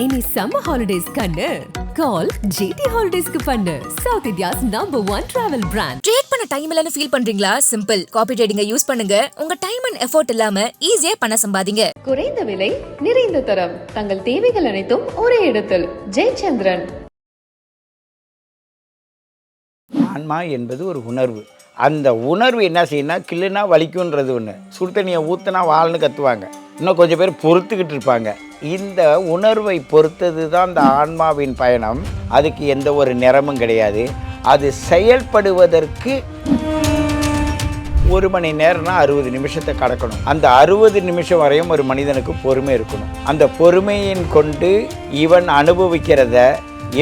இனி summer holidays கண்ணு. கால் GT ஹாலிடேஸ்க்கு பண்ணு. South India's number one travel brand trade பண்ண டைம் இல்லைன்னு ஃபீல் பண்றீங்களா? சிம்பிள் காப்பி ட்ரேடிங்க யூஸ் பண்ணுங்க. உங்க டைம் அண்ட் எஃபோர்ட் இல்லாம ஈஸியா பணம் சம்பாதிங்க. குறைந்த விலை நிறைந்த தரம். தங்கள் தேவைகள் அனைத்தும் ஒரே இடத்தில். ஜெயச்சந்திரன். ஆன்மா என்பது ஒரு உணர்வு. அந்த உணர்வு என்ன செய்யணும்னா கிள்ளுனா வலிக்குன்றது ஒன்று சுடு தண்ணியை ஊற்றுனா வாழ்னு கத்துவாங்க. இன்னும் கொஞ்சம் பேர் பொறுத்துக்கிட்டு இருப்பாங்க. இந்த உணர்வை பொறுத்தது தான் அந்த ஆன்மாவின் பயணம். அதுக்கு எந்த ஒரு நிறமும் கிடையாது. அது செயல்படுவதற்கு ஒரு மணி நேரம்னா அறுபது நிமிஷத்தை கடக்கணும். அந்த அறுபது நிமிஷம் வரையும் ஒரு மனிதனுக்கு பொறுமை இருக்கணும். அந்த பொறுமையின் கொண்டு இவன் அனுபவிக்கிறத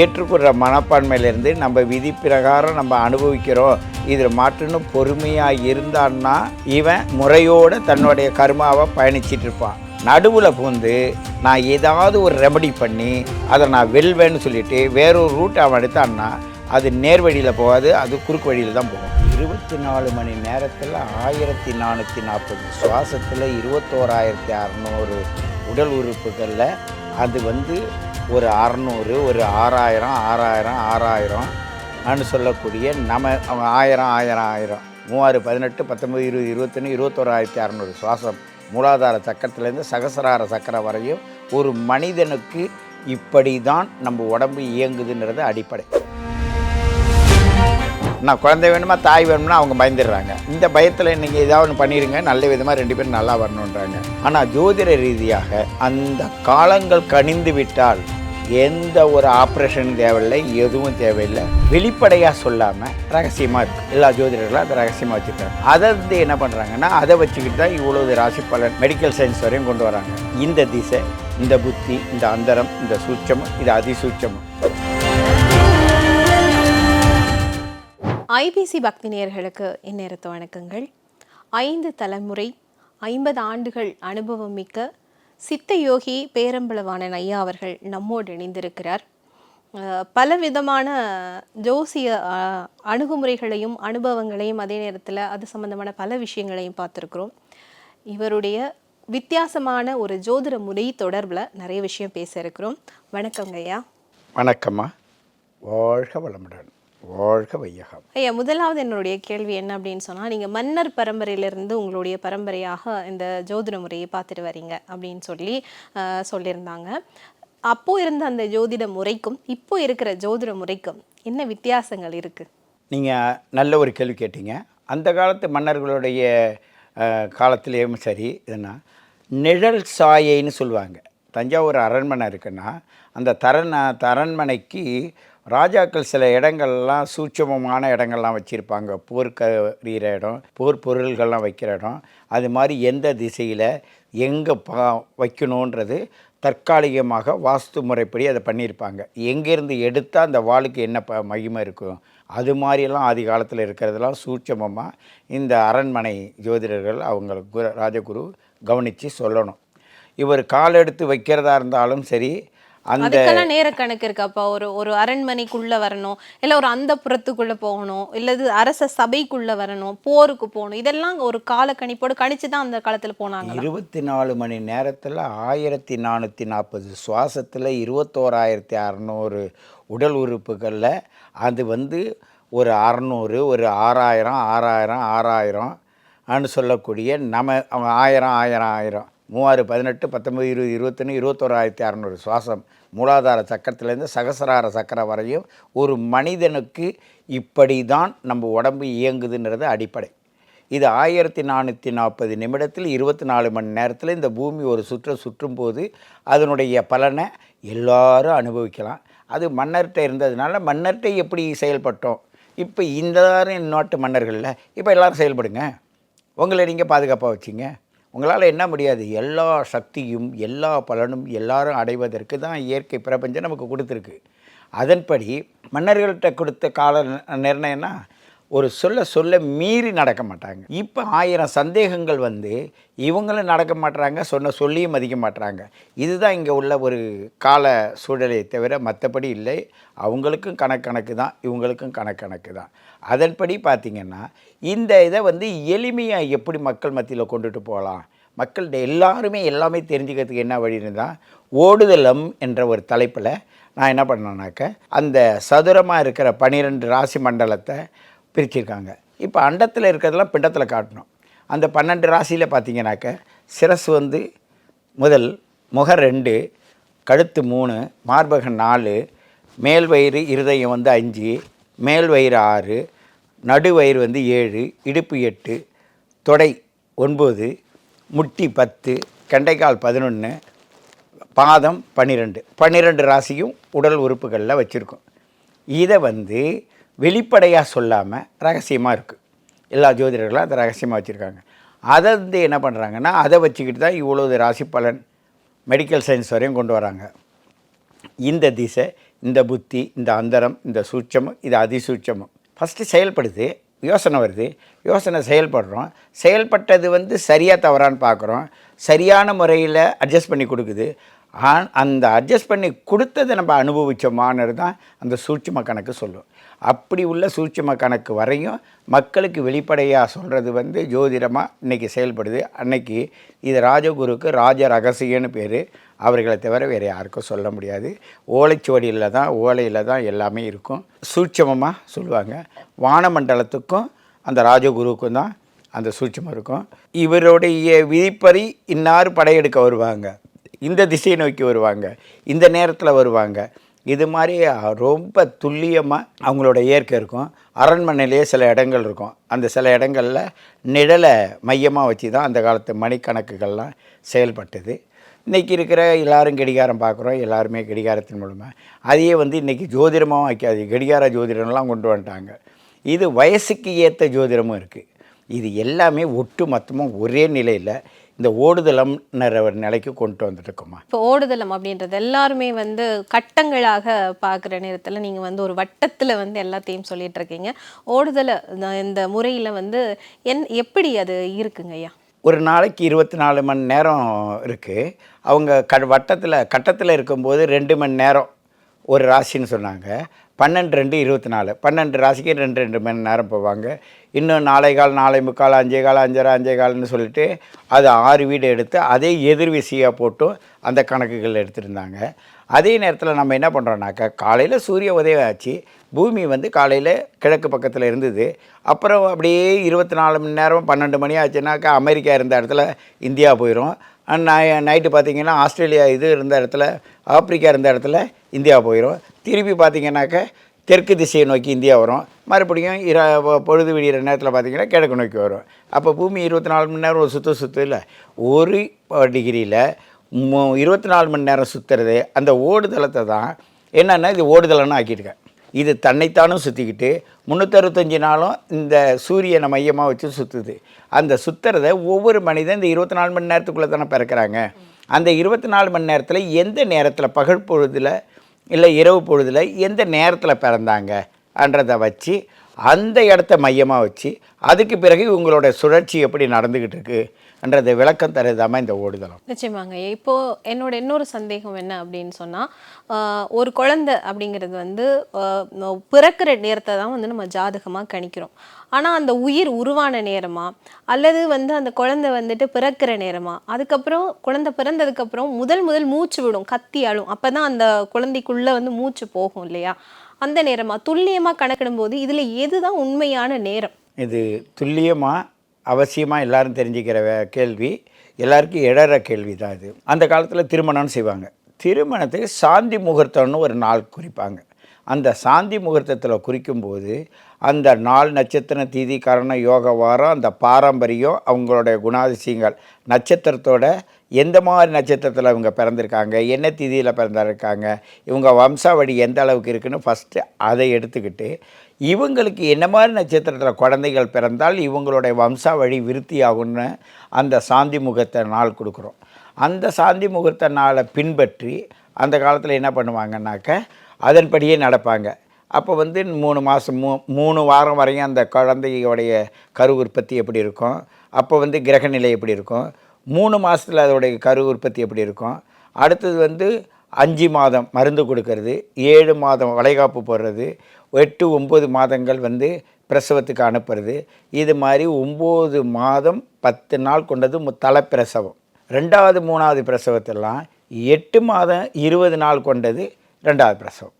ஏற்றுக்கொள்கிற மனப்பான்மையிலேருந்து நம்ம விதி பிரகாரம் நம்ம அனுபவிக்கிறோம். இதில் மாற்றுன்னு பொறுமையாக இருந்தான்னா இவன் முறையோடு தன்னுடைய கர்மாவை பயணிச்சிட்டு இருப்பான். நடுவில் பூந்து நான் ஏதாவது ஒரு ரெமடி பண்ணி அதை நான் வெல்வேன்னு சொல்லிட்டு வேறொரு ரூட் அவன் எடுத்தான்னா அது நேர் வழியில் போகாது அது குறுக்கு வழியில் தான் போகும். இருபத்தி நாலு மணி நேரத்தில் ஆயிரத்தி நானூற்றி நாற்பது சுவாசத்தில் இருபத்தோராயிரத்தி அறநூறு உடல் உறுப்புகளில் அது வந்து ஒரு அறநூறு ஒரு ஆறாயிரம் ஆறாயிரம் ஆறாயிரம் நான் சொல்லக்கூடிய நம்ம அவங்க ஆயிரம் ஆயிரம் ஆயிரம். மூவாறு பதினெட்டு பத்தொம்பது இருபது இருபத்தொன்று இருபத்தோராயிரத்தி அறநூறு சுவாசம். மூலாதார சக்கரத்துலேருந்து சகசரார சக்கரம் வரையும் ஒரு மனிதனுக்கு இப்படி தான் நம்ம உடம்பு இயங்குதுன்றது அடிப்படை. நான் குழந்தை வேணுமா தாய் வேணும்னா அவங்க பயந்துடுறாங்க. இந்த பயத்தில் நீங்கள் ஏதாவது ஒன்று பண்ணிடுங்க நல்ல விதமாக ரெண்டு பேரும் நல்லா வரணுன்றாங்க. ஆனால் ஜோதிட ரீதியாக அந்த காலங்கள் கனிந்து விட்டால் எந்த ஒரு ஆப்ரேஷனும் தேவையில்லை எதுவும் தேவையில்லை. வெளிப்படையாக சொல்லாமல் ரகசியமாக இருக்குது எல்லா ஜோதிடர்களும் அதை ரகசியமாக வச்சுருக்காங்க. அதை வந்து என்ன பண்ணுறாங்கன்னா அதை வச்சுக்கிட்டு தான் இவ்வளவு ராசி பலன் மெடிக்கல் சயின்ஸ் வரையும் கொண்டு வராங்க. இந்த திசை இந்த புத்தி இந்த அந்தரம் இந்த சூட்சமம் இது அதிசூட்சமம். ஐபிசி பக்தி நேயர்களுக்கு இந்நேரத்து வணக்கங்கள். ஐந்து தலைமுறை ஐம்பது ஆண்டுகள் அனுபவம் மிக்க சித்த யோகி பேரம்பளவான ஐயா அவர்கள் நம்மோடு இணைந்திருக்கிறார். பல விதமான ஜோசிய அணுகுமுறைகளையும் அனுபவங்களையும் அதே நேரத்தில் அது சம்பந்தமான பல விஷயங்களையும் பார்த்துருக்குறோம். இவருடைய வித்தியாசமான ஒரு ஜோதிட முறை தொடர்பில் நிறைய விஷயம் பேச இருக்கிறோம். வணக்கங்க ஐயா. வணக்கம்மா. வாழ்க வளமுடன். வாழ்க வையகம். ஐயா முதலாவது என்னுடைய கேள்வி என்ன அப்படின்னு சொன்னால் நீங்கள் மன்னர் பரம்பரையிலிருந்து உங்களுடைய பரம்பரையாக இந்த ஜோதிட முறையை பார்த்துட்டு வரீங்க அப்படின்னு சொல்லி சொல்லியிருந்தாங்க. அப்போ இருந்த அந்த ஜோதிட முறைக்கும் இப்போ இருக்கிற ஜோதிட முறைக்கும் என்ன வித்தியாசங்கள் இருக்கு? நீங்கள் நல்ல ஒரு கேள்வி கேட்டீங்க. அந்த காலத்து மன்னர்களுடைய காலத்திலேயும் சரி இதுனா நிழல் சாயைன்னு சொல்லுவாங்க. தஞ்சாவூர் அரண்மனை இருக்குன்னா அந்த தரண அரண்மனைக்கு ராஜாக்கள் சில இடங்கள்லாம் சூட்சமமான இடங்கள்லாம் வச்சுருப்பாங்க. போர்க்கறிகிற இடம் போர் பொருள்கள்லாம் வைக்கிற இடம். அது மாதிரி எந்த திசையில் எங்கே பா வைக்கணுன்றது தற்காலிகமாக வாஸ்து முறைப்படி அதை பண்ணியிருப்பாங்க. எங்கேருந்து எடுத்தால் அந்த வாளுக்கு என்ன ப மகிமை இருக்கும்? அது மாதிரியெல்லாம் ஆதி காலத்தில் இருக்கிறதெல்லாம் சூட்சமமாக இந்த அரண்மனை ஜோதிடர்கள் அவங்க குரு ராஜகுரு கவனித்து சொல்லணும். இவர் கால் எடுத்து வைக்கிறதா இருந்தாலும் சரி அந்த நேர கணக்கு இருக்காப்பா? ஒரு ஒரு அரண்மனைக்குள்ள வரணும் இல்ல ஒரு அந்த புறத்துக்குள்ள போகணும் இல்லது அரச சபைக்குள்ள வரணும் போருக்கு போகணும் இதெல்லாம் ஒரு கால கணிப்போடு கணிச்சு தான் அந்த காலத்துல போனாங்க இருபத்தி நாலு மணி நேரத்தில் ஆயிரத்தி நானூற்றி நாற்பது சுவாசத்தில் இருபத்தோராயிரத்தி அறநூறு உடல் உறுப்புகளில் அது வந்து ஒரு அறநூறு ஒரு ஆறாயிரம் ஆறாயிரம் ஆறாயிரம் ன்னு சொல்லக்கூடிய நம்ம அவங்க ஆயிரம் ஆயிரம் ஆயிரம். மூவாறு பதினெட்டு பத்தொம்பது இருபது இருபத்தொன்று இருபத்தோராயிரத்தி அறநூறு சுவாசம். மூலாதார சக்கரத்துலேருந்து சகசரார சக்கரம் வரையும் ஒரு மனிதனுக்கு இப்படி தான் நம்ம உடம்பு இயங்குதுன்றது அடிப்படை. இது ஆயிரத்தி நானூற்றி நாற்பது நிமிடத்தில் இருபத்தி நாலு மணி நேரத்தில் இந்த பூமி ஒரு சுற்ற சுற்றும் போது அதனுடைய பலனை எல்லாரும் அனுபவிக்கலாம். அது மன்னர்கிட்ட இருந்ததுனால மன்னர்கிட்ட எப்படி செயல்பட்டோம்? இப்போ இந்த நாட்டு மன்னர்களில் இப்போ எல்லோரும் செயல்படுங்க. உங்களை நீங்கள் பாதுகாப்பாக வச்சிங்க. உங்களால் என்ன முடியாது. எல்லா சக்தியும் எல்லா பலனும் எல்லாரும் அடைவதற்கு தான் இயற்கை பிரபஞ்சம் நமக்கு கொடுத்துருக்கு. அதன்படி மன்னர்கள்ட்ட கொடுத்த கால நிர்ணயம்னா ஒரு சொல்ல சொல்ல மீறி நடக்க மாட்டாங்க. இப்போ ஆயிரம் சந்தேகங்கள் வந்து இவங்களும் நடக்க மாட்டுறாங்க சொன்ன சொல்லியும் மதிக்க மாட்றாங்க. இதுதான் இங்கே உள்ள ஒரு கால சூழலை தவிர மற்றபடி இல்லை. அவங்களுக்கும் கணக்கு கணக்கு தான் இவங்களுக்கும் கணக்கு கணக்கு தான். அதன்படி பார்த்திங்கன்னா இந்த இதை வந்து எளிமையாக எப்படி மக்கள் மத்தியில் கொண்டுட்டு போகலாம்? மக்கள்கிட்ட எல்லாருமே எல்லாமே தெரிஞ்சுக்கிறதுக்கு என்ன வழி இருந்தால் ஓடுதலம் என்ற ஒரு தலைப்பில் நான் என்ன பண்ணேன்னாக்க அந்த சதுரமாக இருக்கிற பன்னிரெண்டு ராசி மண்டலத்தை பிரிச்சிருக்காங்க. இப்போ அண்டத்தில் இருக்கிறதெல்லாம் பிண்டத்தில் காட்டணும். அந்த பன்னெண்டு ராசியில் பார்த்தீங்கன்னாக்க சிரசு வந்து முதல் முகம் ரெண்டு கழுத்து மூணு மார்பகம் நாலு மேல் வயிறு இருதயம் வந்து அஞ்சு மேல் வயிறு ஆறு நடு வயிறு வந்து ஏழு இடுப்பு எட்டு தொடை ஒன்பது முட்டி பத்து கண்டைக்கால் பதினொன்று பாதம் பன்னிரெண்டு. பன்னிரெண்டு ராசியும் உடல் உறுப்புகளில் வச்சுருக்கோம். இதை வந்து வெளிப்படையாக சொல்லாமல் ரகசியமாக இருக்குது எல்லா ஜோதிடர்களும் அதை ரகசியமாக வச்சுருக்காங்க. அதை வந்து என்ன பண்ணுறாங்கன்னா அதை வச்சுக்கிட்டு தான் இவ்வளோ ராசி பலன் மெடிக்கல் சயின்ஸ் வரையும் கொண்டு வராங்க. இந்த திசை இந்த புத்தி இந்த அந்தரம் இந்த சூட்சமம் இது அதிசூட்சமம். ஃபஸ்ட்டு செயல்படுது யோசனை வருது. யோசனை செயல்படுறோம். செயல்பட்டது வந்து சரியாக தவறான்னு பார்க்குறோம். சரியான முறையில் அட்ஜஸ்ட் பண்ணி கொடுக்குது. ஆன் அந்த அட்ஜஸ்ட் பண்ணி கொடுத்ததை நம்ம அனுபவித்தோமானது தான் அந்த சூட்சும கணக்கு சொல்லும். அப்படி உள்ள சூட்சும கணக்கு வரையும் மக்களுக்கு வெளிப்படையாக சொல்கிறது வந்து ஜோதிடமாக இன்றைக்கி செயல்படுது. அன்னைக்கு இது ராஜகுருக்கு ராஜ ரகசியன்னு பேர். அவர்களை தவிர வேறு யாருக்கும் சொல்ல முடியாது. ஓலைச்சுவடியில் தான் ஓலையில் தான் எல்லாமே இருக்கும். சூட்சமமாக சொல்லுவாங்க. வானமண்டலத்துக்கும் அந்த ராஜகுருவுக்கும் தான் அந்த சூட்சமம் இருக்கும். இவருடைய விதிப்பறி இன்னார் படையெடுக்க வருவாங்க. இந்த திசையை நோக்கி வருவாங்க. இந்த நேரத்தில் வருவாங்க. இது மாதிரி ரொம்ப துல்லியமாக அவங்களோட இயற்கை இருக்கும். அரண்மனையிலேயே சில இடங்கள் இருக்கும். அந்த சில இடங்களில் நிழலை மையமாக வச்சு தான் அந்த காலத்து மணிக்கணக்குகள்லாம் செயல்பட்டது. இன்றைக்கி இருக்கிற எல்லாரும் கடிகாரம் பார்க்குறோம் எல்லாருமே கடிகாரத்தின் மூலமாக அதையே வந்து இன்றைக்கி ஜோதிடமாகவும் வைக்காது கடிகார ஜோதிடம்லாம் கொண்டு வந்துட்டாங்க. இது வயசுக்கு ஏற்ற ஜோதிடமும் இருக்குது இது எல்லாமே ஒட்டு மொத்தமாக ஒரே நிலையில் இந்த ஓடுதலம்ன்ற ஒரு நிலைக்கு கொண்டு வந்துட்டுருக்கோமா? இப்போ ஓடுதலம் அப்படின்றது எல்லாருமே வந்து கட்டங்களாக பார்க்குற நேரத்தில் நீங்கள் வந்து ஒரு வட்டத்தில் வந்து எல்லாத்தையும் சொல்லிட்டு இருக்கீங்க ஓடுதலை இந்த- இந்த முறையில் வந்து என் எப்படி அது இருக்குங்க ஐயா ஒரு நாளைக்கு இருபத்தி நாலு மணி நேரம் இருக்குது அவங்க க வட்டத்தில் கட்டத்தில் இருக்கும்போது ரெண்டு மணி நேரம் ஒரு ராசின்னு சொன்னாங்க. பன்னெண்டு ரெண்டு இருபத்தி நாலு. பன்னெண்டு ராசிக்கு ரெண்டு ரெண்டு மணி நேரம் போவாங்க. இன்னும் நாளை கால் நாளை முக்கால் அஞ்சே கால் அஞ்சரை அஞ்சே கால்னு சொல்லிட்டு அது ஆறு வீடு எடுத்து அதே எதிர்விசையாக போட்டும் அந்த கணக்குகள் எடுத்திருந்தாங்க. அதே நேரத்தில் நம்ம என்ன பண்ணுறோன்னாக்கா காலையில் சூரிய உதயம் ஆச்சு. பூமி வந்து காலையில் கிழக்கு பக்கத்தில் இருந்தது. அப்புறம் அப்படியே இருபத்தி நாலு மணி நேரம் பன்னெண்டு மணி ஆச்சுனாக்கா அமெரிக்கா இருந்த இடத்துல இந்தியா போயிடும் நைட்டு பார்த்தீங்கன்னா ஆஸ்திரேலியா இது இருந்த இடத்துல ஆப்பிரிக்கா இருந்த இடத்துல இந்தியா போயிடும் திருப்பி பார்த்தீங்கன்னாக்க தெற்கு திசையை நோக்கி இந்தியா வரும். மறுபடியும் இர பொழுது விடிகிற நேரத்தில் பார்த்தீங்கன்னா கிழக்கு நோக்கி வரும். அப்போ பூமி இருபத்தி நாலு மணி நேரம் ஒரு சுற்று சுற்று இல்லை. ஒரு டிகிரியில் இருபத்தி நாலு மணி நேரம் சுற்றுறது அந்த ஓடுதளத்தை தான் என்னென்னா இது ஓடுதலன்னு ஆக்கியிருக்கேன் இது தன்னைத்தானும் சுற்றிக்கிட்டு முந்நூற்றறுபத்தஞ்சு நாளும் இந்த சூரியனை மையமாக வச்சு சுற்றுது அந்த சுற்றுறத ஒவ்வொரு மனிதன் இந்த இருபத்தி நாலு மணி நேரத்துக்குள்ளே தானே பிறக்கிறாங்க. அந்த இருபத்தி நாலு மணி நேரத்தில் எந்த நேரத்தில் பகல் பொழுதில் இல்லை இரவு பொழுதில் எந்த நேரத்தில் பிறந்தாங்கன்றதை வச்சு அந்த இடத்த மையமாக வச்சு அதுக்கு பிறகு இவங்களோட சுழற்சி எப்படி நடந்துக்கிட்டு இருக்குது இருக்குன்றதை விளக்கம் தருதாமல் இந்த ஓடுதலம் நிச்சயமாங்க. இப்போ என்னோட இன்னொரு சந்தேகம் என்ன அப்படின்னு சொன்னா ஆஹ், ஒரு குழந்தை அப்படிங்கிறது வந்து பிறக்கிற நேரத்தை தான் வந்து நம்ம ஜாதகமா கணிக்கிறோம். ஆனா அந்த உயிர் உருவான நேரமா? அல்லது வந்து அந்த குழந்தை வந்துட்டு பிறக்கிற நேரமா? அதுக்கப்புறம் குழந்தை பிறந்ததுக்கு அப்புறம் முதல் முதல் மூச்சு விடும் கத்தி அழும் அப்பதான் அந்த குழந்தைக்குள்ள வந்து மூச்சு போகும் இல்லையா? அந்த நேரமா? துல்லியமா கணக்கிடும்போது இதுல எதுதான் உண்மையான நேரம்? இது துல்லியமாக அவசியமாக எல்லாரும் தெரிஞ்சுக்கிற கேள்வி எல்லாருக்கும் இடற கேள்வி தான் இது. அந்த காலத்தில் திருமணம்னு செய்வாங்க. திருமணத்துக்கு சாந்தி முகூர்த்தம்னு ஒரு நாள் குறிப்பாங்க. அந்த சாந்தி முகூர்த்தத்தில் குறிக்கும்போது அந்த நாள் நட்சத்திர தீதி கரண யோக வாரம் அந்த பாரம்பரியம் அவங்களுடைய குணாதிசயங்கள் நட்சத்திரத்தோட எந்த மாதிரி நட்சத்திரத்தில் இவங்க பிறந்திருக்காங்க என்ன திதியில் பிறந்திருக்காங்க இவங்க வம்சாவடி எந்த அளவுக்கு இருக்குன்னு ஃபஸ்ட்டு அதை எடுத்துக்கிட்டு இவங்களுக்கு என்ன மாதிரி நட்சத்திரத்தில் குழந்தைகள் பிறந்தால் இவங்களுடைய வம்சாவழி விருத்தியாகும்னு அந்த சாந்தி முகூர்த்த நாள் கொடுக்குறோம். அந்த சாந்தி முகூர்த்த நாளை பின்பற்றி அந்த காலத்தில் என்ன பண்ணுவாங்கன்னாக்க அதன்படியே நடப்பாங்க. அப்போ வந்து மூணு மாதம் மூ மூணு வாரம் வரையும் அந்த குழந்தையோடைய கரு உற்பத்தி எப்படி இருக்கும்? அப்போ வந்து கிரகநிலை எப்படி இருக்கும்? மூணு மாதத்தில் அதோடைய கரு உற்பத்தி எப்படி இருக்கும்? அடுத்தது வந்து அஞ்சு மாதம் மருந்து கொடுக்கறது ஏழு மாதம் வளைகாப்பு போடுறது எட்டு ஒம்பது மாதங்கள் வந்து பிரசவத்துக்கு அனுப்புறது. இது மாதிரி ஒம்பது மாதம் பத்து நாள் கொண்டது மு- தலைப்பிரசவம். ரெண்டாவது மூணாவது பிரசவத்தெல்லாம் எட்டு மாதம் இருபது நாள் கொண்டது ரெண்டாவது பிரசவம்.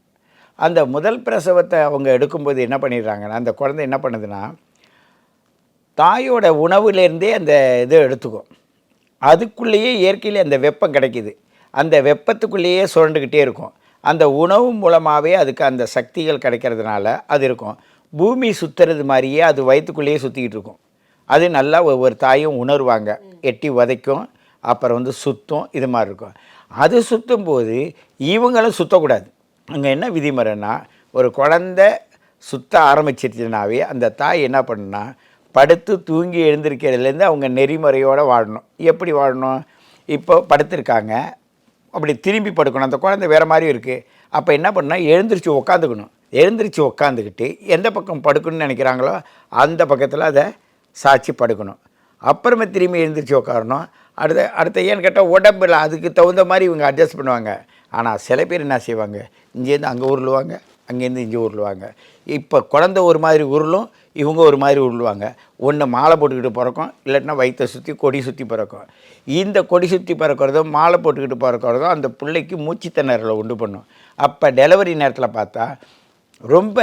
அந்த முதல் பிரசவத்தை அவங்க எடுக்கும்போது என்ன பண்ணிடுறாங்கன்னா அந்த குழந்தை என்ன பண்ணுதுன்னா தாயோட உணவுலேருந்தே அந்த இதை எடுத்துக்கும். அதுக்குள்ளேயே இயற்கையில் அந்த வெப்பம் கிடைக்கிது. அந்த வெப்பத்துக்குள்ளேயே சுரண்டுக்கிட்டே இருக்கும். அந்த உணவு மூலமாகவே அதுக்கு அந்த சக்திகள் கிடைக்கிறதுனால அது இருக்கும். பூமி சுற்றுறது மாதிரியே அது வயிற்றுக்குள்ளேயே சுற்றிக்கிட்டு இருக்கும். அது நல்லா ஒவ்வொரு தாயும் உணர்வாங்க. எட்டி உதைக்கும் அப்புறம் வந்து சுத்தம் இது மாதிரி இருக்கும். அது சுற்றும் போது இவங்களும் சுற்றக்கூடாது அங்கே என்ன விதிமுறைன்னா ஒரு குழந்தை சுத்த ஆரம்பிச்சிருச்சுனாவே அந்த தாய் என்ன பண்ணுன்னா படுத்து தூங்கி எழுந்திருக்கிறதுலேருந்து அவங்க நெறிமுறையோடு வாழணும். எப்படி வாழணும்? இப்போ படுத்திருக்காங்க. அப்படி திரும்பி படுக்கணும். அந்த குழந்தை வேறு மாதிரி இருக்குது அப்போ என்ன பண்ணால் எழுந்திரிச்சு உக்காந்துக்கணும். எழுந்திரிச்சு உக்காந்துக்கிட்டு எந்த பக்கம் படுக்கணும்னு நினைக்கிறாங்களோ அந்த பக்கத்தில் அதை சாட்சி படுக்கணும். அப்புறமே திரும்பி எழுந்திரிச்சு உட்காரணும் அடுத்த அடுத்த ஏன்னு கேட்டால் உடம்புல அதுக்கு தகுந்த மாதிரி இவங்க அட்ஜஸ்ட் பண்ணுவாங்க. ஆனால் சில பேர் என்ன செய்வாங்க இங்கேருந்து அங்கே உருளுவாங்க அங்கேருந்து இங்கே உருளுவாங்க. இப்போ குழந்தை ஒரு மாதிரி உருளும் இவங்க ஒரு மாதிரி உள்ளுவாங்க ஒன்று மாலை போட்டுக்கிட்டு பிறக்கும் இல்லாட்டினா வயிற்றை சுற்றி கொடி சுற்றி பிறக்கும். இந்த கொடி சுற்றி பிறக்கிறதும் மாலை போட்டுக்கிட்டு பிறக்கிறதும் அந்த பிள்ளைக்கு மூச்சுத்திணறலை உண்டு பண்ணும். அப்போ டெலிவரி நேரத்தில் பார்த்தா ரொம்ப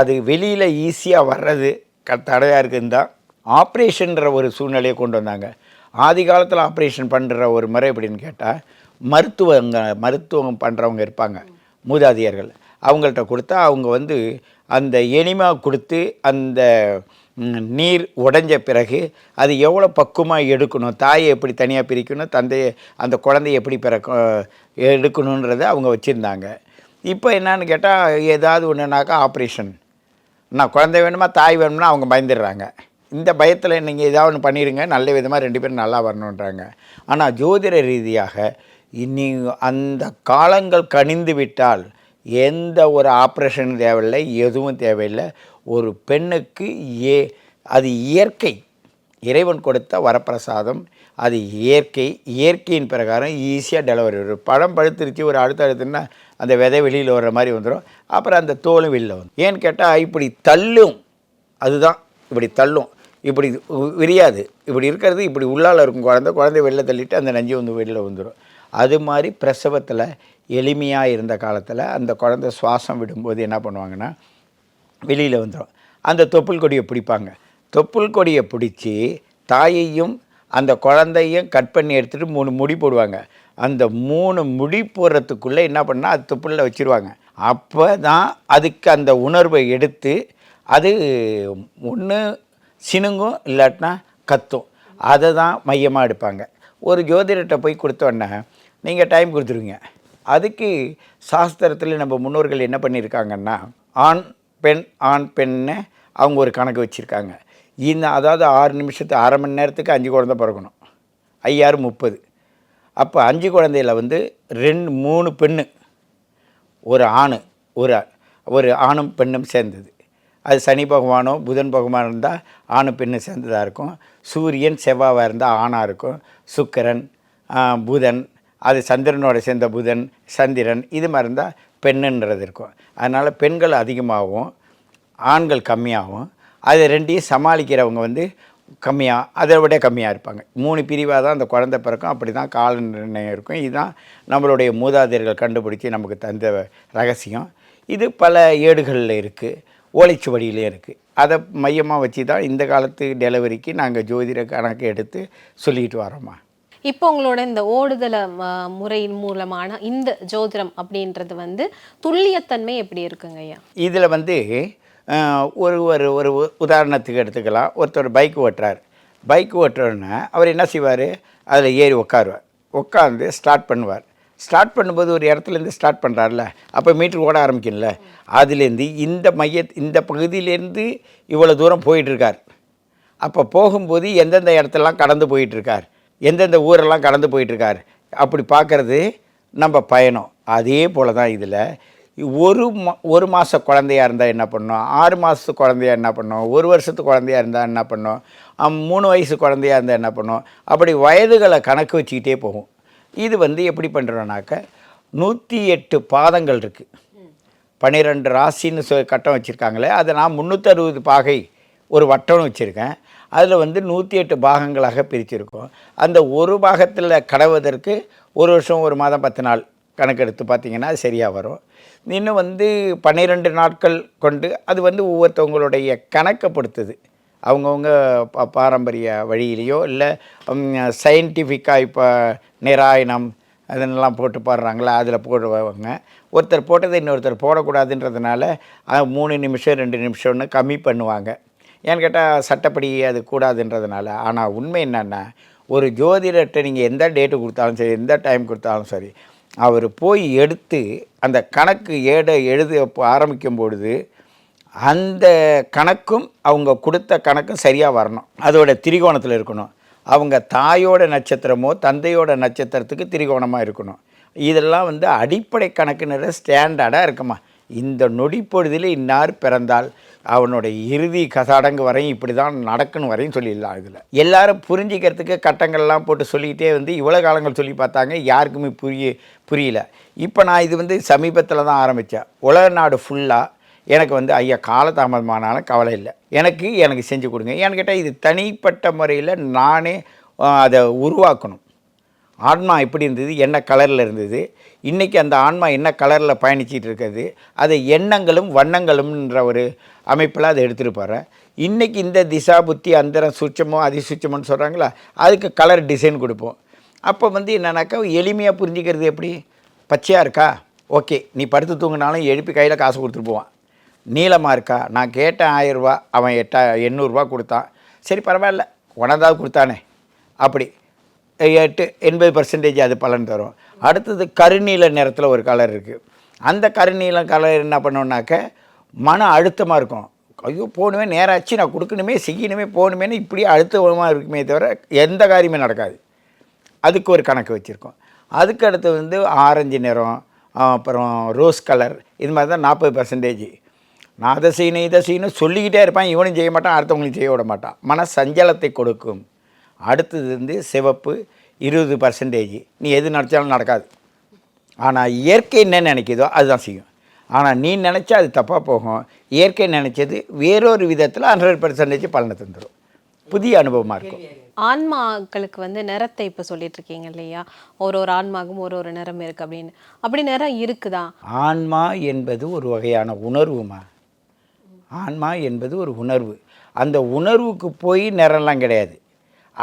அது வெளியில் ஈஸியாக வர்றது க தடையாக இருக்குன்னு தான் ஆப்ரேஷன்ற ஒரு சூழ்நிலையை கொண்டு வந்தாங்க. ஆதி காலத்தில் ஆப்ரேஷன் பண்ணுற ஒரு முறை எப்படின்னு கேட்டால் மருத்துவங்க மருத்துவம் பண்ணுறவங்க இருப்பாங்க மூதாதையர்கள். அவங்கள்ட்ட கொடுத்தா அவங்க வந்து அந்த எனிமா கொடுத்து அந்த நீர் உடைஞ்ச பிறகு அது எவ்வளோ பக்குவமாக எடுக்கணும் தாயை எப்படி தனியாக பிரிக்கணும் தந்தையை அந்த குழந்தைய எப்படி பிறக்க எடுக்கணுன்றதை அவங்க வச்சுருந்தாங்க. இப்போ என்னன்னு கேட்டால் ஏதாவது ஒன்றுனாக்கா ஆப்ரேஷன். நான் குழந்தை வேணுமா தாய் வேணும்னா அவங்க பயந்துடுறாங்க. இந்த பயத்தில் நீங்கள் ஏதாவது ஒன்று பண்ணிடுங்க நல்ல விதமாக ரெண்டு பேரும் நல்லா வரணுன்றாங்க. ஆனால் ஜோதிட ரீதியாக இனி அந்த காலங்கள் கனிந்து விட்டால் எந்த ஒரு ஆப்ரேஷனும் தேவையில்லை எதுவும் தேவையில்லை. ஒரு பெண்ணுக்கு ஏ அது இயற்கை. இறைவன் கொடுத்த வரப்பிரசாதம் அது இயற்கை. இயற்கையின் பிரகாரம் ஈஸியாக டெலிவரி வரும். பழம் பழுத்துருச்சு ஒரு அடுத்த அடுத்துன்னா அந்த விதை வெளியில் வர்ற மாதிரி வந்துடும் அப்புறம் அந்த தோலும் வெளியில் வரும். ஏன்னு கேட்டால் இப்படி தள்ளும். அதுதான் இப்படி தள்ளும். இப்படி விரியாது. இப்படி இருக்கிறது இப்படி உள்ளால இருக்கும் குழந்தை. குழந்தை வெளில தள்ளிட்டு அந்த நஞ்சு வந்து வெளியில் வந்துடும் அது மாதிரி பிரசவத்தில் எளிமையாக இருந்த காலத்தில் அந்த குழந்தை சுவாசம் விடும்போது என்ன பண்ணுவாங்கன்னா வெளியில் வந்துடும் அந்த தொப்புள் கொடியை பிடிப்பாங்க. தொப்புள் கொடியை பிடிச்சி தாயையும் அந்த குழந்தையும் கட் பண்ணி எடுத்துகிட்டு மூணு முடி போடுவாங்க. அந்த மூணு முடி போடுறதுக்குள்ளே என்ன பண்ணால் அது தொப்புளில் வச்சுருவாங்க. அப்போ தான் அதுக்கு அந்த உணர்வை எடுத்து அது ஒன்று சினுங்கும் இல்லாட்டினா கத்தும். அதை தான் மையமாக எடுப்பாங்க. ஒரு ஜோதிடர்கிட்ட போய் கொடுத்தோன்னே நீங்கள் டைம் கொடுத்துருவீங்க. அதுக்கு சாஸ்திரத்தில் நம்ம முன்னோர்கள் என்ன பண்ணியிருக்காங்கன்னா ஆண் பெண் ஆண் பெண்ணு அவங்க ஒரு கணக்கு வச்சுருக்காங்க. இந்த அதாவது ஆறு நிமிஷத்து அரை மணி நேரத்துக்கு அஞ்சு குழந்தை பிறக்கணும். ஐயாறு முப்பது. அப்போ அஞ்சு குழந்தையில வந்து ரெண்டு மூணு பெண்ணு. ஒரு ஆண் ஒரு ஒரு ஆணும் பெண்ணும் சேர்ந்தது. அது சனி பகவானோ புதன் பகவான் இருந்தால் ஆணும் பெண்ணு சேர்ந்ததாக இருக்கும். சூரியன் செவ்வாவாக இருந்தால் ஆணாக இருக்கும். சுக்கரன் புதன் அது சந்திரனோட சேர்ந்த புதன் சந்திரன் இது மாதிரி இருந்தால் பெண்ணுன்றது இருக்கும். அதனால் பெண்கள் அதிகமாகவும் ஆண்கள் கம்மியாகவும் அது ரெண்டையும் சமாளிக்கிறவங்க வந்து கம்மியாக அதை விட கம்மியாக இருப்பாங்க. மூணு பிரிவாக தான் அந்த குழந்தை பிறக்கும் அப்படி தான் கால நிர்ணயம் இருக்கும். இதுதான் நம்மளுடைய மூதாதையர்கள் கண்டுபிடிச்சி நமக்கு தந்த ரகசியம். இது பல ஏடுகளில் இருக்குது ஓலைச்சுவடியிலையும் இருக்குது அதை மையமாக வச்சு தான் இந்த காலத்து டெலிவரிக்கு நாங்கள் ஜோதிட கணக்கு எடுத்து சொல்லிட்டு வரோம்மா இப்போ உங்களோட இந்த ஓடுதல முறையின் மூலமான இந்த ஜோதிடம் அப்படின்றது வந்து துல்லியத்தன்மை எப்படி இருக்குங்க ஐயா? இதில் வந்து ஒரு ஒரு ஒரு உதாரணத்துக்கு எடுத்துக்கலாம். ஒருத்தர் பைக் ஓட்டுறார். பைக் ஓட்டுறோன்னா அவர் என்ன செய்வார்? அதில் ஏறி உட்காருவார் உட்காந்து ஸ்டார்ட் பண்ணுவார். ஸ்டார்ட் பண்ணும்போது ஒரு இடத்துலேருந்து ஸ்டார்ட் பண்ணுறாருல. அப்போ மீட்டர் ஓட ஆரம்பிக்கும்ல. அதுலேருந்து இந்த மைய இந்த பகுதியிலேருந்து இவ்வளோ தூரம் போயிட்டுருக்கார். அப்போ போகும்போது எந்தெந்த இடத்தெல்லாம் கடந்து போயிட்டுருக்கார். எந்தெந்த ஊரெல்லாம் கடந்து போயிட்டுருக்கார். அப்படி பார்க்குறது நம்ம பயணம். அதே போல் தான் இதில். ஒரு மா ஒரு மாத குழந்தையா இருந்தால் என்ன பண்ணோம்? ஆறு மாதத்து குழந்தையா என்ன பண்ணோம்? ஒரு வருஷத்து குழந்தையா இருந்தால் என்ன பண்ணோம்? மூணு வயசு குழந்தையா இருந்தால் என்ன பண்ணோம்? அப்படி வயதுகளை கணக்கு வச்சுக்கிட்டே போகும். இது வந்து எப்படி பண்ணுறோன்னாக்க நூற்றி எட்டு பாதங்கள் இருக்குது பன்னிரெண்டு ராசின்னு சொ கட்டம் வச்சுருக்காங்களே அதை நான் முந்நூற்றறுபது பாகை ஒரு வட்டம் வச்சுருக்கேன். அதில் வந்து நூற்றி எட்டு பாகங்களாக பிரிச்சிருக்கோம். அந்த ஒரு பாகத்தில் கடவுவதற்கு ஒரு வருஷம் ஒரு மாதம் பத்து நாள் கணக்கெடுத்து பார்த்தீங்கன்னா அது சரியாக வரும். இன்னும் வந்து பன்னிரெண்டு நாட்கள் கொண்டு அது வந்து ஒவ்வொருத்தவங்களுடைய கணக்கை பொறுத்தது. அவங்கவுங்க ப பாரம்பரிய வழியிலையோ இல்லை சயின்டிஃபிக்காக இப்போ நிராயணம் அதெல்லாம் போட்டு பாடுறாங்களா அதில் போடுவாங்க. ஒருத்தர் போட்டதை இன்னொருத்தர் போடக்கூடாதுன்றதுனால மூணு நிமிஷம் ரெண்டு நிமிஷம்னு கம்மி பண்ணுவாங்க. ஏன்னு கேட்டால் சட்டப்படி அது கூடாதுன்றதுனால. ஆனால் உண்மை என்னென்னா ஒரு ஜோதிடர்கிட்ட நீங்கள் எந்த டேட்டு கொடுத்தாலும் சரி எந்த டைம் கொடுத்தாலும் சரி அவர் போய் எடுத்து அந்த கணக்கு ஏட எழுத ஆரம்பிக்கும் பொழுது அந்த கணக்கும் அவங்க கொடுத்த கணக்கும் சரியாக வரணும். அதோட திரிகோணத்தில் இருக்கணும். அவங்க தாயோட நட்சத்திரமோ தந்தையோட நட்சத்திரத்துக்கு திரிகோணமாக இருக்கணும். இதெல்லாம் வந்து அடிப்படை கணக்குன்ற ஸ்டாண்டர்டாக இருக்குமா. இந்த நொடி பொழுதில் இன்னார் பிறந்தால் அவனுடைய இறுதி கசாடங்கு வரையும் இப்படி தான் நடக்கணும் வரையும் சொல்லிடலாம் இதில். எல்லாரும் புரிஞ்சிக்கிறதுக்கு கட்டங்கள்லாம் போட்டு சொல்லிக்கிட்டே வந்து இவ்வளோ காலங்கள் சொல்லி பார்த்தாங்க யாருக்குமே புரிய புரியல. இப்போ நான் இது வந்து சமீபத்தில் தான் ஆரம்பித்தேன் உலக நாடு ஃபுல்லாக எனக்கு வந்து ஐயா காலதாமதமானாலும் கவலை இல்லை. எனக்கு எனக்கு செஞ்சு கொடுங்க. ஏன்னு கேட்டால் இது தனிப்பட்ட முறையில் நானே அதை உருவாக்கணும். ஆன்மா எப்படி இருந்தது? என்ன கலரில் இருந்தது? இன்றைக்கி அந்த ஆன்மா என்ன கலரில் பயணிச்சிட்டு இருக்குது அது எண்ணங்களும் வண்ணங்களும்ன்ற ஒரு அமைப்பில் அதை எடுத்துகிட்டு போகிறேன் இன்றைக்கி இந்த திசா புத்தி அந்தரம் சுச்சமோ அதிசுச்சமோன்னு சொல்கிறாங்களா அதுக்கு கலர் டிசைன் கொடுப்போம். அப்போ வந்து என்னன்னாக்கா எளிமையாக புரிஞ்சுக்கிறது எப்படி? பச்சையாக இருக்கா? ஓகே நீ படுத்து தூங்கினாலும் எழுப்பி கையில் காசு கொடுத்துட்டு போவான். நீளமாக இருக்கா? நான் கேட்டேன் ஆயிரரூபா அவன் எட்டா எண்ணூறுரூவா கொடுத்தான். சரி பரவாயில்ல உனதாவது கொடுத்தானே. அப்படி எட்டு எண்பது பர்சன்டேஜ் அது பலன் தரும். அடுத்தது கருநீல நிறத்தில் ஒரு கலர் இருக்குது அந்த கருநீல கலர் என்ன பண்ணோன்னாக்க மன அழுத்தமாக இருக்கும். ஐயோ போகணுமே நேராச்சு நான் கொடுக்கணுமே செய்யணுமே போகணுமேனு இப்படியே அழுத்தமாக இருக்குமே தவிர எந்த காரியமே நடக்காது. அதுக்கு ஒரு கணக்கு வச்சுருக்கோம். அதுக்கு அடுத்து வந்து ஆரஞ்சு நிறம் அப்புறம் ரோஸ் கலர் இது மாதிரி தான் நாற்பது பர்சன்டேஜ் நான் அதை செய்யணும் இதை செய்யணும் சொல்லிக்கிட்டே இருப்பான். இவனும் செய்ய மாட்டான் அடுத்தவங்களையும் செய்ய விட மாட்டான். மன சஞ்சலத்தை கொடுக்கும். அடுத்தது வந்து சிவப்பு இருபது பர்சன்டேஜ் நீ எது நினச்சாலும் நடக்காது. ஆனால் இயற்கை என்ன நினைக்குதோ அதுதான் செய்யும். ஆனால் நீ நினச்சா அது தப்பாக போகும். இயற்கை நினச்சது வேறொரு விதத்தில் ஹண்ட்ரட் பர்சன்டேஜ் பலனை தந்துடும் புதிய அனுபவமாக இருக்கும். ஆன்மாக்களுக்கு வந்து நிறத்தை இப்போ சொல்லிட்டு இருக்கீங்க இல்லையா? ஒரு ஒரு ஆன்மாக்கும் ஒரு ஒரு நிறம் இருக்கு அப்படின்னு. அப்படி நிறம் இருக்குதா? ஆன்மா என்பது ஒரு வகையான உணர்வுமா? ஆன்மா என்பது ஒரு உணர்வு. அந்த உணர்வுக்கு போய் நிறம்லாம் கிடையாது.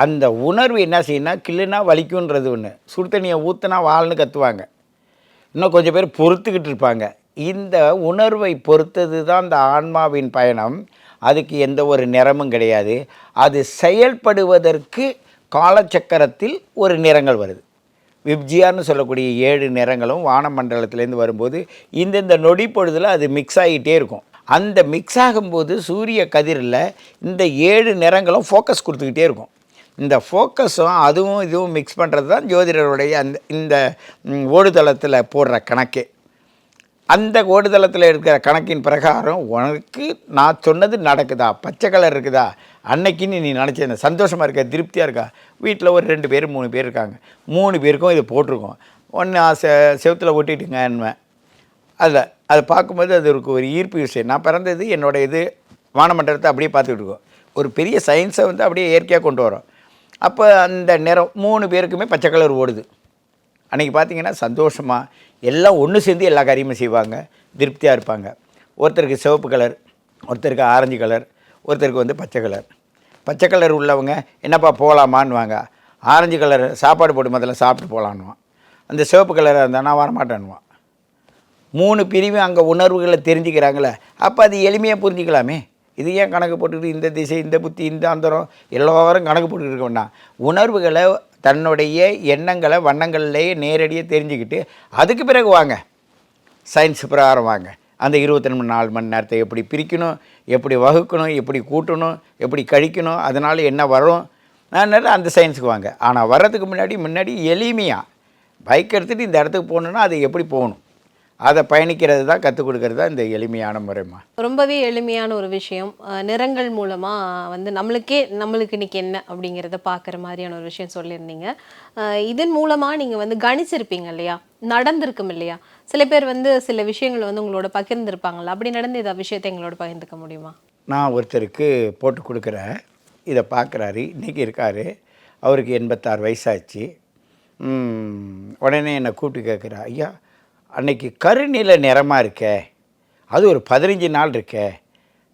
அந்த உணர்வு என்ன செய்யணும்னா கிள்ளுனா வலிக்குன்றது ஒன்று சுடு தண்ணியை ஊற்றுனா வாள்னு கத்துவாங்க. இன்னும் கொஞ்சம் பேர் பொறுத்துக்கிட்டு இருப்பாங்க. இந்த உணர்வை பொறுத்தது தான் இந்த ஆன்மாவின் பயணம். அதுக்கு எந்த ஒரு நிறமும் கிடையாது. அது செயல்படுவதற்கு காலச்சக்கரத்தில் ஒரு நிறங்கள் வருது. விப்ஜியான்னு சொல்லக்கூடிய ஏழு நிறங்களும் வானமண்டலத்திலேருந்து வரும்போது இந்தந்த நொடி பொழுதில் அது மிக்ஸ் ஆகிட்டே இருக்கும். அந்த மிக்ஸ் ஆகும்போது சூரிய கதிரில் இந்த ஏழு நிறங்களும் ஃபோக்கஸ் கொடுத்துக்கிட்டே இருக்கும். இந்த ஃபோக்கஸும் அதுவும் இதுவும் மிக்ஸ் பண்ணுறது தான் ஜோதிடருடைய அந்த இந்த ஓடுதளத்தில் போடுற கணக்கே. அந்த ஓடுதளத்தில் இருக்கிற கணக்கின் பிரகாரம் உனக்கு நான் சொன்னது நடக்குதா? பச்சை கலர் இருக்குதா? அன்னைக்குன்னு நீ நினச்ச சந்தோஷமாக இருக்க? திருப்தியாக இருக்கா? வீட்டில் ஒரு ரெண்டு பேர் மூணு பேர் இருக்காங்க. மூணு பேருக்கும் இது போட்டிருக்கோம். ஒன்று செ செவத்தில் ஒட்டிட்டுங்க அதில் அதை பார்க்கும்போது அது ஒரு ஒரு ஈர்ப்பு விஷயம். நான் பிறந்தது என்னோடய இது வானமண்டலத்தை அப்படியே பார்த்துக்கிட்டு இருக்கோம். ஒரு பெரிய சயின்ஸை வந்து அப்படியே இயற்கையாக கொண்டு வரோம். அப்போ அந்த நிறம் மூணு பேருக்குமே பச்சை கலர் ஓடுது. அன்றைக்கி பார்த்தீங்கன்னா சந்தோஷமாக எல்லாம் ஒன்று சேர்ந்து எல்லா காரியமும் செய்வாங்க திருப்தியாக இருப்பாங்க. ஒருத்தருக்கு சிவப்பு கலர் ஒருத்தருக்கு ஆரஞ்சு கலர் ஒருத்தருக்கு வந்து பச்சை கலர். பச்சை கலர் உள்ளவங்க என்னப்பா போகலாமான்னுவாங்க ஆரஞ்சு கலர் சாப்பாடு போட்டு முதல்ல சாப்பிட்டு போகலான்னுவான் அந்த சிவப்பு கலராக இருந்தால் நான் வரமாட்டேன்னுவான். மூணு பிரிவும் அங்கே உணர்வுகளை தெரிஞ்சுக்கிறாங்களே அப்போ அது எளிமையாக புரிஞ்சிக்கலாமே. இது ஏன் கணக்கு போட்டுக்கிட்டு இந்த திசை இந்த புத்தி இந்த அந்தரம்? எல்லோரும் கணக்கு போட்டுக்கிட்டு இருக்கோம்னா உணர்வுகளை தன்னுடைய எண்ணங்களை வண்ணங்கள்லேயே நேரடியாக தெரிஞ்சுக்கிட்டு அதுக்கு பிறகு வாங்க. சயின்ஸ் பிரகாரம் வாங்க. அந்த இருபத்தி ரெண்டு நாலு மணி நேரத்தை எப்படி பிரிக்கணும் எப்படி வகுக்கணும் எப்படி கூட்டணும் எப்படி கழிக்கணும் அதனால் என்ன வரும்? அதனால அந்த சயின்ஸுக்கு வாங்க. ஆனால் வர்றதுக்கு முன்னாடி முன்னாடி எளிமையாக பைக் எடுத்துகிட்டு இந்த இடத்துக்கு போகணுன்னா அது எப்படி போகணும்? அதை பயணிக்கிறது தான் கற்றுக் கொடுக்கறது தான் இந்த எளிமையான முறைமா ரொம்பவே எளிமையான ஒரு விஷயம். நிறங்கள் மூலமா வந்து நம்மளுக்கே நம்மளுக்கு இன்னைக்கு என்ன அப்படிங்கிறத பார்க்குற மாதிரியான ஒரு விஷயம் சொல்லியிருந்தீங்க. இதன் மூலமா நீங்க வந்து கணிச்சிருப்பீங்க இல்லையா? நடந்திருக்கும் இல்லையா? சில பேர் வந்து சில விஷயங்களை வந்து உங்களோட பகிர்ந்திருப்பாங்கல்ல. அப்படி நடந்த ஏதாவது விஷயத்தை எங்களோட பகிர்ந்துக்க முடியுமா? நான் ஒருத்தருக்கு போட்டு கொடுக்குறேன். இதை பார்க்குறாரு. இன்றைக்கி இருக்கார். அவருக்கு எண்பத்தாறு வயசாச்சு. உடனே என்னை கூப்பிட்டு கேட்குறா ஐயா அன்னைக்கு கருநில நிறமாக இருக்கே. அது ஒரு பதினஞ்சு நாள் இருக்கே.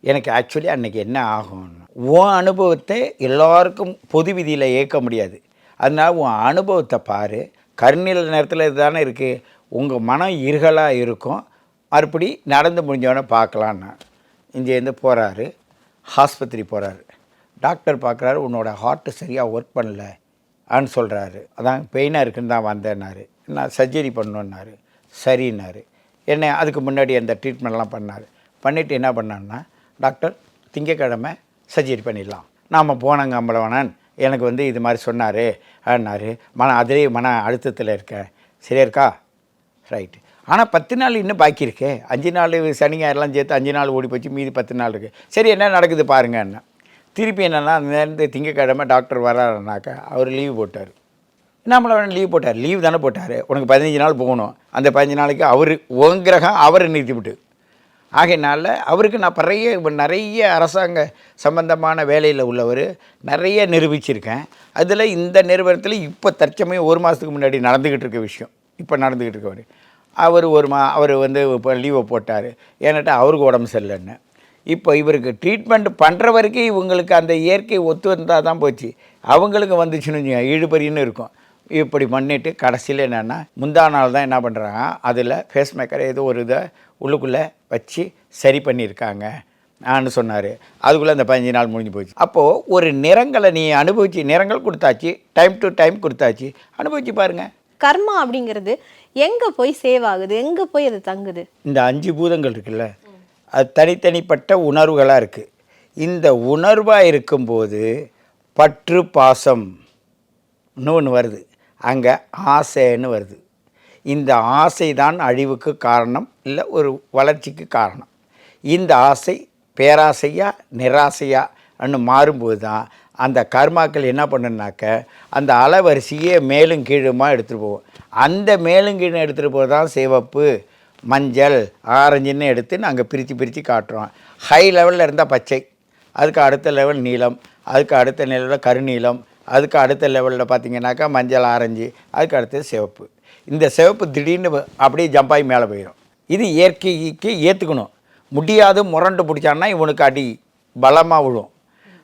எனக்கு ஆக்சுவலி அன்னைக்கு என்ன ஆகும்னு உன் அனுபவத்தை எல்லாருக்கும் பொது விதியில் ஏற்க முடியாது. அதனால் உன் அனுபவத்தை பாரு. கருநில நேரத்தில் இதுதானே இருக்குது உங்கள் மனம் இருகலாக இருக்கும். மறுபடி நடந்து முடிஞ்சோடனே பார்க்கலான்னு இங்கேருந்து போகிறாரு ஆஸ்பத்திரி போகிறாரு டாக்டர் பார்க்குறாரு உன்னோட ஹார்ட்டு சரியாக ஒர்க் பண்ணல. ஆன்னு சொல்கிறாரு அதான் பெயினாக இருக்குன்னு தான் வந்தேன்னாரு. நான் சர்ஜரி பண்ணணுன்னாரு சரின்னாரு. என்ன அதுக்கு முன்னாடி அந்த ட்ரீட்மெண்ட்லாம் பண்ணார். பண்ணிவிட்டு என்ன பண்ணான்னா டாக்டர் திங்கக்கிழமை சர்ஜரி பண்ணிடலாம். நாம் போனங்க அம்பலவனன். எனக்கு வந்து இது மாதிரி சொன்னார். ஆனார் மன அதிலே மன அழுத்தத்தில் இருக்கேன் சரியா இருக்கா? ரைட்டு. ஆனால் பத்து நாள் இன்னும் பாக்கி இருக்கே. அஞ்சு நாள் சனி ஞாயிறெல்லாம் சேர்த்து அஞ்சு நாள் ஓடி போச்சு. மீதி பத்து நாள் இருக்குது சரி என்ன நடக்குது பாருங்கன்னு திருப்பி என்னென்னா அந்த நேரத்து திங்கக்கிழமை டாக்டர் வராருனாக்கா அவர் லீவ் போட்டார். நம்மளை வேணும் லீவ் போட்டார். லீவ் தானே போட்டார். உனக்கு பதினஞ்சு நாள் போகணும். அந்த பதினஞ்சு நாளைக்கு அவர் உங்கிரகம் அவரை நிறுத்திவிட்டு ஆகையினால அவருக்கு நான் நிறைய நிறைய அரசாங்க சம்பந்தமான வேலையில் உள்ளவர் நிறைய நிரூபிச்சிருக்கேன். அதில் இந்த நிறுவனத்தில் இப்போ தற்சமயம் ஒரு மாதத்துக்கு முன்னாடி நடந்துக்கிட்டு இருக்க விஷயம். இப்போ நடந்துக்கிட்டு இருக்கவர். அவர் ஒரு மா அவர் வந்து இப்போ லீவை போட்டார். ஏன்னாட்டா அவருக்கு உடம்பு சரியில்லைன்னு. இப்போ இவருக்கு ட்ரீட்மெண்ட் பண்ணுற வரைக்கும் இவங்களுக்கு அந்த இயற்கை ஒத்து வந்தால் தான் போச்சு. அவங்களுக்கு வந்துச்சுன்னு வச்சுக்கோங்க, இழுபறின்னு இருக்கும். இப்படி பண்ணிட்டு கடைசியில் என்னென்னா முந்தா நாள் தான் என்ன பண்ணுறாங்க அதில் ஃபேஸ் மேக்கர் ஏதோ ஒரு இதை உள்ளுக்குள்ளே வச்சு சரி பண்ணியிருக்காங்க. ஆன்னு சொன்னார். அதுக்குள்ளே அந்த பதினஞ்சு நாள் முடிஞ்சு போச்சு. அப்போது ஒரு நிறங்களை நீ அனுபவிச்சு நிறங்கள் கொடுத்தாச்சு டைம் டு டைம் கொடுத்தாச்சு அனுபவிச்சு பாருங்கள் கர்மா அப்படிங்கிறது எங்க போய் சேவ் ஆகுது எங்க போய் அது தங்குது? இந்த அஞ்சு பூதங்கள் இருக்குல்ல அது தனித்தனிப்பட்ட உணர்வுகளாக இருக்குது இந்த உணர்வாக இருக்கும்போது பற்று பாசம் ஒன்று வருது. அங்கே ஆசைன்னு வருது. இந்த ஆசை தான் அழிவுக்கு காரணம் இல்லை ஒரு வளர்ச்சிக்கு காரணம். இந்த ஆசை பேராசையா நிராசையா அன்னு மாறும்போது தான் அந்த கர்மாக்கள் என்ன பண்ணுனாக்க அந்த அலைவரிசையே மேலும் கீழுமா எடுத்துகிட்டு போவோம் அந்த மேலும் கீழும் எடுத்துகிட்டு போகிறது தான் சிவப்பு மஞ்சள் ஆரஞ்சுன்னு எடுத்து நாங்கள் பிரித்து பிரித்து காட்டுறோம். ஹை லெவலில் இருந்தால் பச்சை அதுக்கு அடுத்த லெவல் நீளம் அதுக்கு அடுத்த லெவலில் கருநீளம் அதுக்கு அடுத்த லெவலில் பார்த்தீங்கன்னாக்கா மஞ்சள் ஆரஞ்சு அதுக்கு அடுத்தது சிவப்பு. இந்த சிவப்பு திடீர்னு அப்படியே ஜம்பாய் மேலே போயிடும் இது இயற்கைக்கு ஏற்றுக்கணும் முடியாது முரண்டு பிடிச்சான்னா இவனுக்கு அடி பலமாக விழும்.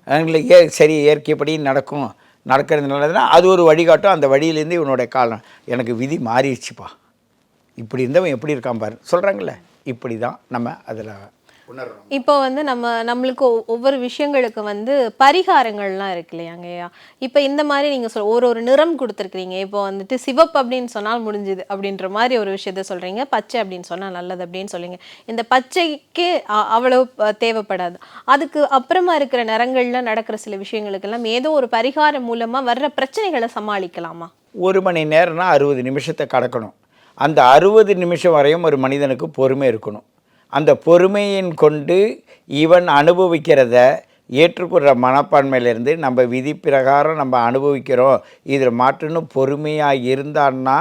அதனால ஏ சரி இயற்கைப்படி நடக்கும் நடக்கிறது நல்லதுன்னா அது ஒரு வழிகாட்டும். அந்த வழியிலேருந்து இவனுடைய காலம். எனக்கு விதி மாறிடுச்சுப்பா. இப்படி இருந்தவன் எப்படி இருக்கான் பாரு. சொல்கிறாங்களே இப்படி தான் நம்ம அதில் உணர்றோம். இப்போ வந்து நம்ம நம்மளுக்கு ஒவ்வொரு விஷயங்களுக்கு வந்து பரிகாரங்கள்லாம் இருக்கு இல்லையாங்கய்யா இப்போ இந்த மாதிரி நீங்க சொல் ஒரு ஒரு நிறம் கொடுத்துருக்கீங்க இப்போ வந்துட்டு சிவப்பு அப்படின்னு சொன்னால் முடிஞ்சுது அப்படின்ற மாதிரி ஒரு விஷயத்த சொல்றீங்க. பச்சை அப்படின்னு சொன்னா நல்லது அப்படின்னு சொல்றீங்க. இந்த பச்சைக்கு அ- அவ்வளவு அ, தேவைப்படாது. அதுக்கு அப்புறமா இருக்கிற நிறங்கள்ல நடக்கிற சில விஷயங்களுக்கெல்லாம் ஏதோ ஒரு பரிகாரம் மூலமா வர்ற பிரச்சனைகளை சமாளிக்கலாமா? ஒரு மணி நேரம்னா அறுபது நிமிஷத்தை கடக்கணும். அந்த அறுபது நிமிஷம் வரையும் ஒரு மனிதனுக்கு பொறுமை இருக்கணும். அந்த பொறுமையின் கொண்டு இவன் அனுபவிக்கிறத ஏற்றுக்கொள்கிற மனப்பான்மையிலேருந்து நம்ம விதி பிரகாரம் நம்ம அனுபவிக்கிறோம். இதில் மாற்றுன்னு பொறுமையாக இருந்தான்னா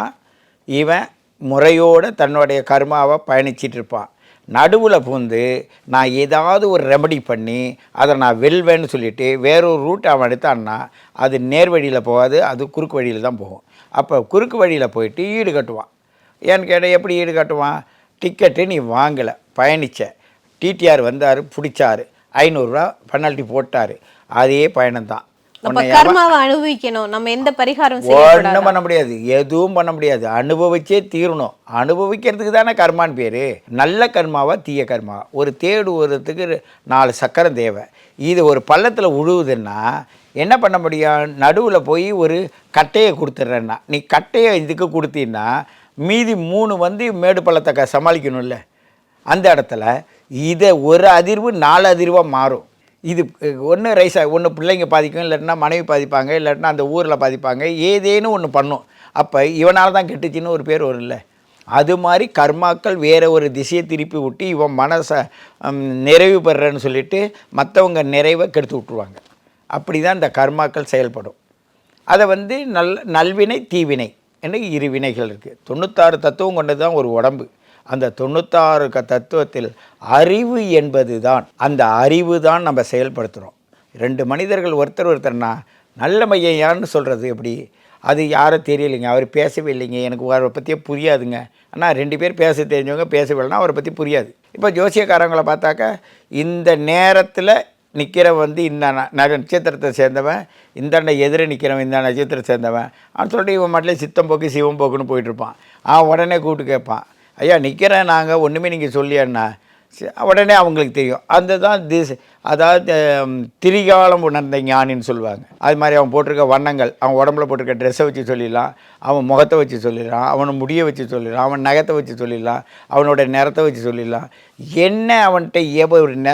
இவன் முறையோடு தன்னுடைய கர்மாவை பயணிச்சிட்டு இருப்பான். நடுவில் பூந்து நான் ஏதாவது ஒரு ரெமடி பண்ணி அதை நான் வெல்வேன்னு சொல்லிவிட்டு வேறொரு ரூட் அவன் எடுத்தான்னா அது நேர் வழியில் போகாது அது குறுக்கு வழியில் தான் போகும். அப்போ குறுக்கு வழியில் போயிட்டு ஈடு கட்டுவான். ஏன்னு கேட்டால் எப்படி ஈடு கட்டுவான்? டிக்கெட்டு நீ வாங்கலை. பயணிச்ச டிடிஆர் வந்தார் பிடிச்சாரு. ஐநூறுரூவா பெனால்ட்டி போட்டார். அதே பயணம்தான். அனுபவிக்கணும். நம்ம எந்த பரிகாரம் ஒன்றும் பண்ண முடியாது. எதுவும் பண்ண முடியாது. அனுபவிச்சே தீரணும். அனுபவிக்கிறதுக்கு தானே கர்மான்னு பேர். நல்ல கர்மாவா தீய கர்மா ஒரு தேடு ஒருத்துக்கு நாலு சக்கரம் தேவை. இது ஒரு பள்ளத்தில் உழுவுதுன்னா என்ன பண்ண முடியும்? நடுவில் போய் ஒரு கட்டையை கொடுத்துட்றேன்னா. நீ கட்டையை இதுக்கு கொடுத்தீன்னா மீதி மூணு வந்து மேடு பள்ளத்தை க- சமாளிக்கணும்ல. அந்த இடத்துல இதை ஒரு அதிர்வு நாலு அதிர்வாக மாறும். இது ஒன்று ரைஸாக ஒன்று பிள்ளைங்க பாதிக்கும் இல்லைன்னா மனைவி பாதிப்பாங்க இல்லைன்னா அந்த ஊரில் பாதிப்பாங்க ஏதேனும் ஒன்று பண்ணும். அப்போ இவனால் தான் கெட்டுச்சின்னு ஒரு பேர் வரும்ல. அது மாதிரி கர்மாக்கள் வேறு ஒரு திசையை திருப்பி விட்டு இவன் மனசை நிறைவு பெறன்னு சொல்லிட்டு மற்றவங்க நிறைவை கெடுத்து விட்ருவாங்க அப்படி தான் இந்த கர்மாக்கள் செயல்படும். அதை வந்து நல் நல்வினை தீவினை என்று இரு வினைகள் இருக்குது தொண்ணூத்தாறு தத்துவம் கொண்டது தான் ஒரு உடம்பு. அந்த தொண்ணூத்தாறு க தத்துவத்தில் அறிவு என்பது தான் அந்த அறிவு தான் நம்ம செயல்படுத்துகிறோம் ரெண்டு மனிதர்கள் ஒருத்தர் ஒருத்தர்னா நல்ல மையம் யாருன்னு சொல்கிறது எப்படி? அது யாரும் தெரியலைங்க. அவர் பேசவே இல்லைங்க. எனக்கு அவரை பற்றியே புரியாதுங்க. ஆனால் ரெண்டு பேர் பேச தெரிஞ்சவங்க பேசவில்லைன்னா அவரை பற்றி புரியாது. இப்போ ஜோசியக்காரங்களை பார்த்தாக்கா இந்த நேரத்தில் நிற்கிற வந்து இந்த ந- நட்சத்திரத்தை சேர்ந்தவன் இந்த எதிர நிற்கிறவன் இந்த நட்சத்திரத்தை சேர்ந்தவன். அவன் சொல்லிட்டு இவன் மட்டும் சித்தம் போக்கு சிவம் போக்குன்னு போயிட்டுருப்பான் அவன் உடனே கூப்பிட்டு கேட்பான். ஐயா நிற்கிறேன் நாங்கள் ஒன்றுமே நீங்கள் சொல்லியண்ணா உடனே அவங்களுக்கு தெரியும். அந்த தான் திஸ் அதாவது திரிகாலம் உணர்ந்த ஞானின்னு சொல்லுவாங்க. அது மாதிரி அவன் போட்டிருக்க வண்ணங்கள் அவன் உடம்புல போட்டிருக்க ட்ரெஸ்ஸை வச்சு சொல்லிடலாம் அவன் முகத்தை வச்சு சொல்லிடலாம் அவனை முடியை வச்சு சொல்லிடலாம் அவன் நகத்தை வச்சு சொல்லிடலாம் அவனோட நிறத்தை வச்சு சொல்லிடலாம். என்ன அவன்கிட்ட ஏதோ ஒரு ந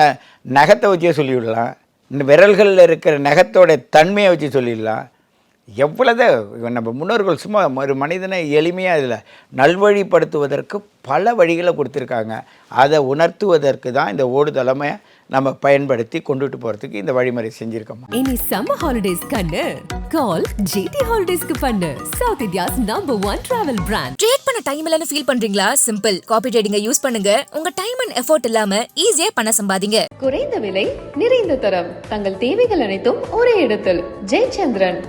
நகத்தை வச்சே சொல்லிவிடலாம்? இந்த விரல்களில் இருக்கிற நகத்தோட தன்மையை வச்சு சொல்லிடலாம். எவ்வளவு நம்ம முன்னோர்கள் சும்மா ஒரு மனிதனை எளிமையாக இதில் நல்வழிப்படுத்துவதற்கு பல வழிகளை கொடுத்துருக்காங்க. அதை உணர்த்துவதற்கு தான் இந்த ஓடுதளமை நம்ம பயன்படுத்தி கொண்டுட்டு போகிறதுக்கு இந்த வழிமுறை செஞ்சுருக்கோம். இனி சம்மர் ஹாலிடேஸ் கண்ணு. கால் ஜிடி ஹாலிடேஸ்க்கு பண்ணு. South India's number one travel brand trade பண்ண டைம் இல்லைன்னு ஃபீல் பண்றீங்களா? சிம்பிள் காப்பி ட்ரேடிங்க யூஸ் பண்ணுங்க. உங்க டைம் அண்ட் எஃபோர்ட் இல்லாம ஈஸியா பணம் சம்பாதிங்க. குறைந்த விலை நிறைந்த தரம். தங்கள் தேவைகள் அனைத்தும் ஒரே இடத்தில். ஜெயச்சந்திரன்.